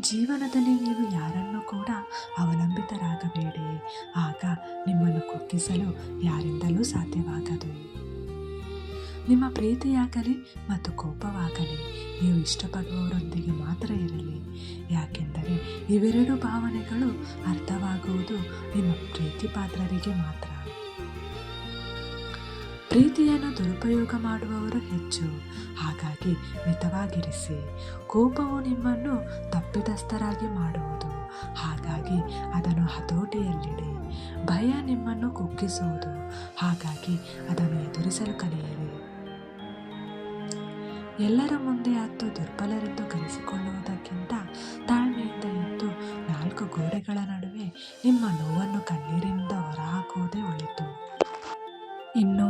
ಜೀವನದಲ್ಲಿ ನೀವು ಯಾರನ್ನು ಕೂಡ ಅವಲಂಬಿತರಾಗಬೇಡಿ. ಆಗ ನಿಮ್ಮನ್ನು ಕುಗ್ಗಿಸಲು ಯಾರಿಂದಲೂ ಸಾಧ್ಯವಾಗದು. ನಿಮ್ಮ ಪ್ರೀತಿಯಾಗಲಿ ಮತ್ತು ಕೋಪವಾಗಲಿ, ನೀವು ಇಷ್ಟಪಡುವವರೊಂದಿಗೆ ಮಾತ್ರ ಇರಲಿ. ಯಾಕೆಂದರೆ ಇವೆರಡು ಭಾವನೆಗಳು ಅರ್ಥವಾಗುವುದು ನಿಮ್ಮ ಪ್ರೀತಿ ಪಾತ್ರರಿಗೆ ಮಾತ್ರ. ಪ್ರೀತಿಯನ್ನು ದುರುಪಯೋಗ ಮಾಡುವವರು ಹೆಚ್ಚು. ಹಾಗಾಗಿ ಮಿತವಾಗಿರಿಸಿ. ಕೋಪವು ನಿಮ್ಮನ್ನು ತಪ್ಪಿತಸ್ಥರಾಗಿ ಮಾಡುವುದು. ಹಾಗಾಗಿ ಅದನ್ನು ಹತೋಟಿಯಲ್ಲಿಡಿ. ಭಯ ನಿಮ್ಮನ್ನು ಕುಗ್ಗಿಸುವುದು. ಹಾಗಾಗಿ ಅದನ್ನು ಎದುರಿಸಲು ಕಲಿಯಿರಿ. ಎಲ್ಲರ ಮುಂದೆ ಹತ್ತು ದುರ್ಬಲರೆಂದು ಕರೆಸಿಕೊಳ್ಳುವುದಕ್ಕಿಂತ ತಾಳ್ಮೆಯಿಂದ ಇದ್ದು ನಾಲ್ಕು ಗೋಡೆಗಳ ನಡುವೆ ನಿಮ್ಮ ನೋವನ್ನು ಕಣ್ಣೀರಿನಿಂದ